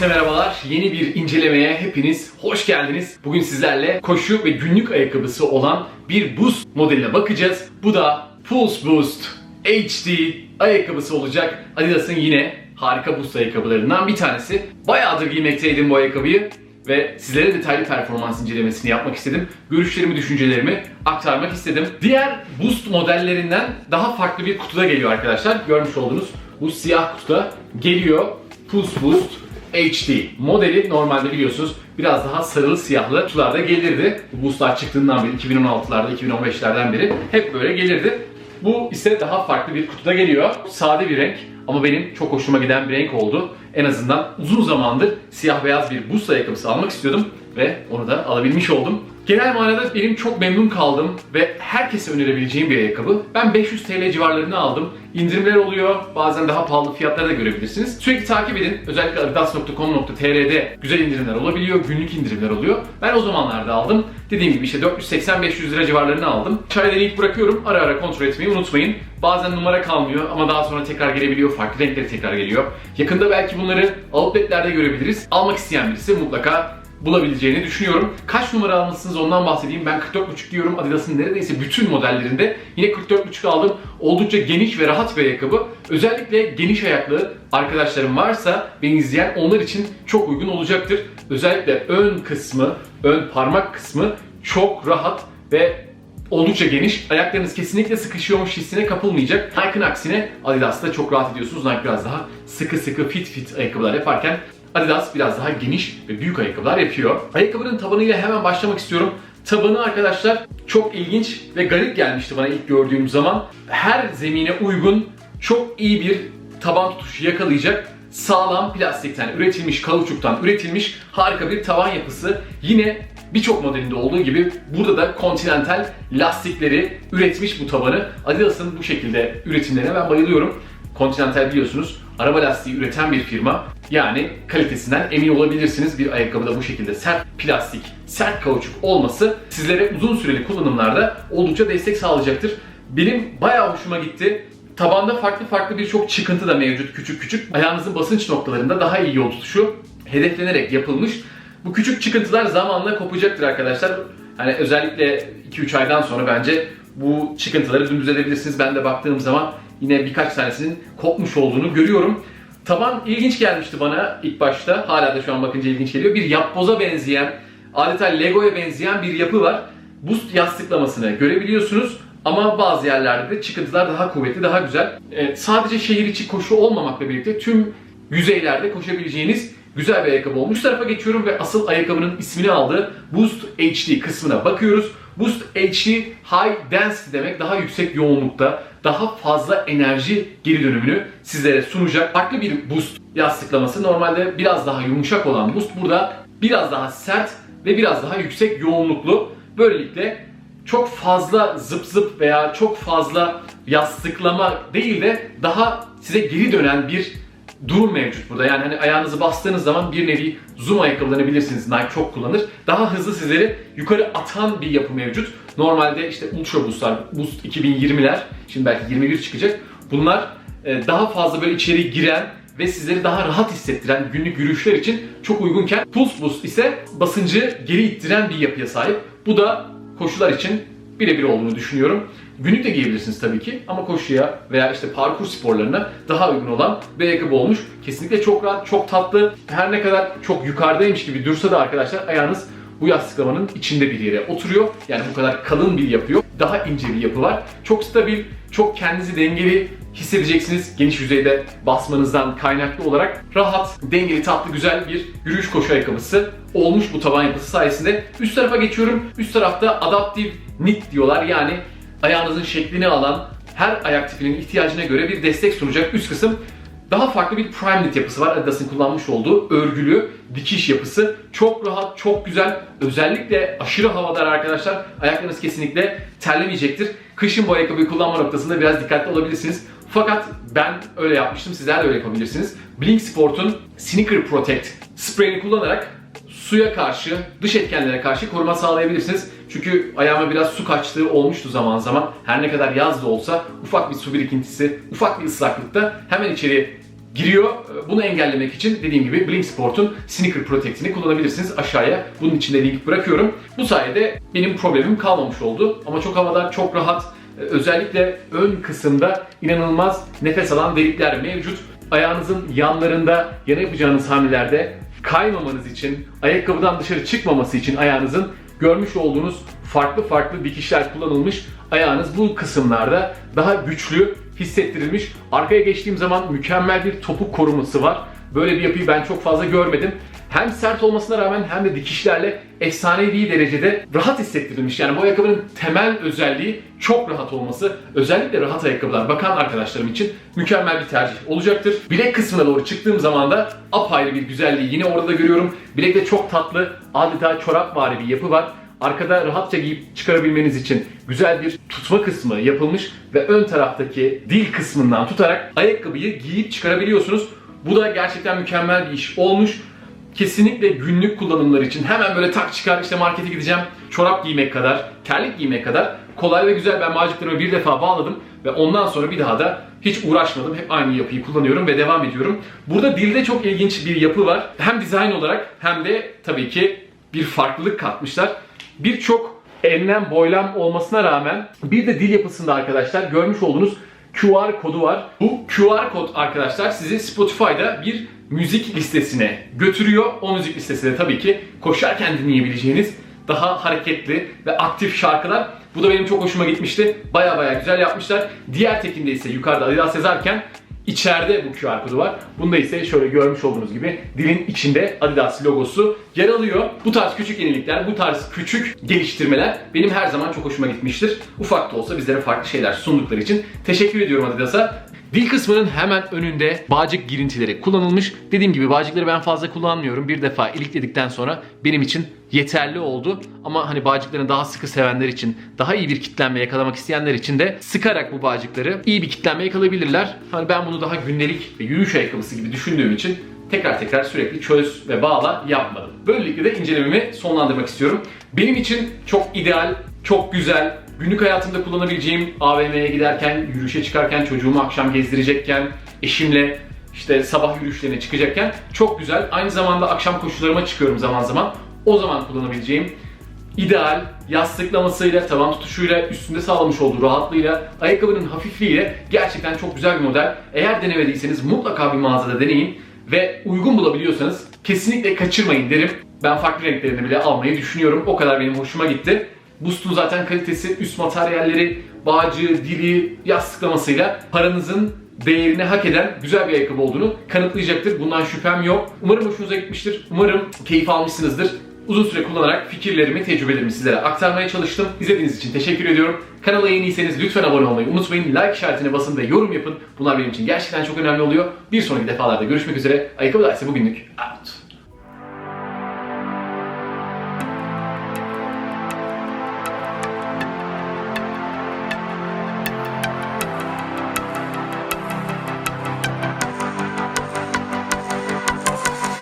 Herkese merhabalar. Yeni bir incelemeye hepiniz hoş geldiniz. Bugün sizlerle koşu ve günlük ayakkabısı olan bir Boost modeline bakacağız. Bu da Pulse Boost HD ayakkabısı olacak. Adidas'ın yine harika Boost ayakkabılarından bir tanesi. Bayağıdır giymekteydim bu ayakkabıyı ve sizlere detaylı performans incelemesini yapmak istedim. Görüşlerimi, düşüncelerimi aktarmak istedim. Diğer Boost modellerinden daha farklı bir kutuda geliyor arkadaşlar. Görmüş olduğunuz bu siyah kutuda geliyor. Pulse Boost HD modeli normalde biliyorsunuz biraz daha sarılı siyahlı kutularda gelirdi. Bu boostlar çıktığından beri 2016'larda 2015'lerden beri hep böyle gelirdi. Bu ise daha farklı bir kutuda geliyor. Sade bir renk ama benim çok hoşuma giden bir renk oldu. En azından uzun zamandır siyah beyaz bir boost ayakkabısı almak istiyordum ve onu da alabilmiş oldum. Genel manada benim çok memnun kaldım ve herkese önerebileceğim bir ayakkabı. Ben 500 TL civarlarını aldım. İndirimler oluyor. Bazen daha pahalı fiyatları da görebilirsiniz. Sürekli takip edin. Özellikle adidas.com.tr'de güzel indirimler olabiliyor. Günlük indirimler oluyor. Ben o zamanlarda aldım. Dediğim gibi işte 480-500 lira civarlarını aldım. Çaydan ilk bırakıyorum. Ara ara kontrol etmeyi unutmayın. Bazen numara kalmıyor ama daha sonra tekrar gelebiliyor. Farklı renkleri tekrar geliyor. Yakında belki bunları outletlerde görebiliriz. Almak isteyen birisi mutlaka bulabileceğini düşünüyorum. Kaç numara almışsınız ondan bahsedeyim. Ben 44.5 diyorum. Adidas'ın neredeyse bütün modellerinde yine 44.5 aldım. Oldukça geniş ve rahat bir ayakkabı. Özellikle geniş ayaklı arkadaşlarım varsa beni izleyen onlar için çok uygun olacaktır. Özellikle ön kısmı, ön parmak kısmı çok rahat ve oldukça geniş. Ayaklarınız kesinlikle sıkışıyormuş hissine kapılmayacak. Nike'ın aksine Adidas'ta çok rahat ediyorsunuz. Nike biraz daha sıkı sıkı fit fit ayakkabılar yaparken Adidas biraz daha geniş ve büyük ayakkabılar yapıyor. Ayakkabının tabanıyla hemen başlamak istiyorum. Tabanı arkadaşlar çok ilginç ve garip gelmişti bana ilk gördüğüm zaman. Her zemine uygun çok iyi bir taban tutuşu yakalayacak sağlam plastikten üretilmiş, kauçuktan üretilmiş harika bir taban yapısı. Yine birçok modelinde olduğu gibi burada da Continental lastikleri üretmiş bu tabanı. Adidas'ın bu şekilde üretimlerine ben bayılıyorum. Continental biliyorsunuz araba lastiği üreten bir firma. Yani kalitesinden emin olabilirsiniz. Bir ayakkabıda bu şekilde sert plastik, sert kauçuk olması sizlere uzun süreli kullanımlarda oldukça destek sağlayacaktır. Benim bayağı hoşuma gitti. Tabanda farklı farklı birçok çıkıntı da mevcut küçük küçük. Ayağınızın basınç noktalarında daha iyi yol tutuşu hedeflenerek yapılmış. Bu küçük çıkıntılar zamanla kopacaktır arkadaşlar. Yani özellikle 2-3 aydan sonra bence bu çıkıntıları dümdüz edebilirsiniz. Ben de baktığım zaman yine birkaç tanesinin kopmuş olduğunu görüyorum. Taban ilginç gelmişti bana ilk başta. Hala da şu an bakınca ilginç geliyor. Bir yapboza benzeyen, adeta Lego'ya benzeyen bir yapı var. Boost yastıklamasını görebiliyorsunuz. Ama bazı yerlerde de çıkıntılar daha kuvvetli, daha güzel. Ee, sadece şehir içi koşu olmamakla birlikte tüm yüzeylerde koşabileceğiniz güzel bir ayakkabı olmuş. Şu tarafa geçiyorum ve asıl ayakkabının ismini aldığı Boost HD kısmına bakıyoruz. Boost HD High Density demek daha yüksek yoğunlukta, daha fazla enerji geri dönümünü sizlere sunacak farklı bir boost yastıklaması. Normalde biraz daha yumuşak olan boost burada biraz daha sert ve biraz daha yüksek yoğunluklu. Böylelikle çok fazla zıp zıp veya çok fazla yastıklama değil de daha size geri dönen bir durum mevcut burada. Yani hani ayağınızı bastığınız zaman bir nevi zoom ayakkabılarını bilirsiniz Nike çok kullanır. Daha hızlı sizleri yukarı atan bir yapı mevcut. Normalde işte Ultra Boost'lar, Boost 2020'ler, şimdi belki 21 çıkacak. Bunlar e, daha fazla böyle içeri giren ve sizleri daha rahat hissettiren günlük yürüyüşler için çok uygunken Pulse Boost ise basıncı geri ittiren bir yapıya sahip. Bu da koşular için birebir olduğunu düşünüyorum. Günlük de giyebilirsiniz tabii ki ama koşuya veya işte parkur sporlarına daha uygun olan bir ayakkabı olmuş. Kesinlikle çok rahat, çok tatlı. Her ne kadar çok yukarıdaymış gibi dursa da arkadaşlar ayağınız bu yastıklamanın içinde bir yere oturuyor. Yani bu kadar kalın bir yapı yok. Daha ince bir yapı var. Çok stabil, çok kendinizi dengeli hissedeceksiniz. Geniş yüzeyde basmanızdan kaynaklı olarak rahat, dengeli, tatlı, güzel bir yürüyüş koşu ayakkabısı olmuş bu taban yapısı sayesinde. Üst tarafa geçiyorum. Üst tarafta Adaptive Knit diyorlar. Yani ayağınızın şeklini alan her ayak tipinin ihtiyacına göre bir destek sunacak üst kısım daha farklı bir prime knit yapısı var. Adidas'ın kullanmış olduğu örgülü dikiş yapısı. Çok rahat, çok güzel. Özellikle aşırı havadar arkadaşlar. Ayaklarınız kesinlikle terlemeyecektir. Kışın bu ayakkabıyı kullanma noktasında biraz dikkatli olabilirsiniz. Fakat ben öyle yapmıştım. Sizler de öyle yapabilirsiniz. Blink Sport'un Sneaker Protect spreyini kullanarak suya karşı, dış etkenlere karşı koruma sağlayabilirsiniz. Çünkü ayağıma biraz su kaçtığı olmuştu zaman zaman. Her ne kadar yaz da olsa ufak bir su birikintisi, ufak bir ıslaklıkta hemen içeri giriyor. Bunu engellemek için dediğim gibi Blink Sport'un Sneaker Protect'ini kullanabilirsiniz. Aşağıya bunun için de link bırakıyorum. Bu sayede benim problemim kalmamış oldu. Ama çok havadar, çok rahat. Ee, Özellikle ön kısımda inanılmaz nefes alan delikler mevcut. Ayağınızın yanlarında yana yapacağınız hamlelerde kaymamanız için, ayakkabıdan dışarı çıkmaması için ayağınızın görmüş olduğunuz farklı farklı dikişler kullanılmış. Ayağınız bu kısımlarda daha güçlü hissettirilmiş. Arkaya geçtiğim zaman mükemmel bir topuk koruması var. Böyle bir yapıyı ben çok fazla görmedim. Hem sert olmasına rağmen hem de dikişlerle efsanevi derecede rahat hissettirilmiş. Yani bu ayakkabının temel özelliği çok rahat olması. Özellikle rahat ayakkabılar bakan arkadaşlarım için mükemmel bir tercih olacaktır. Bilek kısmına doğru çıktığım zaman da apayrı bir güzelliği yine orada da görüyorum. Bilekte çok tatlı adeta çorap vari bir yapı var. Arkada rahatça giyip çıkarabilmeniz için güzel bir tutma kısmı yapılmış ve ön taraftaki dil kısmından tutarak ayakkabıyı giyip çıkarabiliyorsunuz. Bu da gerçekten mükemmel bir iş olmuş. Kesinlikle günlük kullanımlar için hemen böyle tak çıkar işte markete gideceğim çorap giymek kadar, terlik giymek kadar kolay ve güzel. Ben bağcıklarımı bir defa bağladım ve ondan sonra bir daha da hiç uğraşmadım. Hep aynı yapıyı kullanıyorum ve devam ediyorum. Burada dilde çok ilginç bir yapı var. Hem dizayn olarak hem de tabii ki bir farklılık katmışlar. Birçok enlem boylam olmasına rağmen bir de dil yapısında arkadaşlar görmüş olduğunuz QR kodu var. Bu QR kod arkadaşlar sizi Spotify'da bir müzik listesine götürüyor. O müzik listesinde tabii ki koşarken dinleyebileceğiniz daha hareketli ve aktif şarkılar. Bu da benim çok hoşuma gitmişti. Baya baya güzel yapmışlar. Diğer tekinde ise yukarıda Adidas yazarken İçeride bu QR kodu var. Bunda ise şöyle görmüş olduğunuz gibi dilin içinde Adidas logosu yer alıyor. Bu tarz küçük yenilikler, bu tarz küçük geliştirmeler benim her zaman çok hoşuma gitmiştir. Ufak da olsa bizlere farklı şeyler sundukları için teşekkür ediyorum Adidas'a. Dil kısmının hemen önünde bağcık girintileri kullanılmış. Dediğim gibi bağcıkları ben fazla kullanmıyorum. Bir defa ilikledikten sonra benim için yeterli oldu. Ama hani bağcıklarını daha sıkı sevenler için, daha iyi bir kitlenme yakalamak isteyenler için de sıkarak bu bağcıkları iyi bir kitlenme yakalayabilirler. Hani ben bunu daha gündelik ve yürüyüş ayakkabısı gibi düşündüğüm için tekrar tekrar sürekli çöz ve bağla yapmadım. Böylelikle de incelememi sonlandırmak istiyorum. Benim için çok ideal, çok güzel, günlük hayatımda kullanabileceğim AVM'ye giderken, yürüyüşe çıkarken, çocuğumu akşam gezdirecekken, eşimle işte sabah yürüyüşlerine çıkacakken çok güzel. Aynı zamanda akşam koşularıma çıkıyorum zaman zaman. O zaman kullanabileceğim ideal yastıklamasıyla, taban tutuşuyla, üstünde sağlamış olduğu rahatlığıyla, ayakkabının hafifliğiyle gerçekten çok güzel bir model. Eğer denemediyseniz mutlaka bir mağazada deneyin ve uygun bulabiliyorsanız kesinlikle kaçırmayın derim. Ben farklı renklerini bile almayı düşünüyorum. O kadar benim hoşuma gitti. Boost'un zaten kalitesi, üst materyalleri, bağcığı, dili, yastıklamasıyla paranızın değerini hak eden güzel bir ayakkabı olduğunu kanıtlayacaktır. Bundan şüphem yok. Umarım hoşunuza gitmiştir. Umarım keyif almışsınızdır. Uzun süre kullanarak fikirlerimi, tecrübelerimi sizlere aktarmaya çalıştım. İzlediğiniz için teşekkür ediyorum. Kanala yeniyseniz lütfen abone olmayı unutmayın. Like işaretine basın ve yorum yapın. Bunlar benim için gerçekten çok önemli oluyor. Bir sonraki defalarda görüşmek üzere. Ayakkabı ise bugünlük out.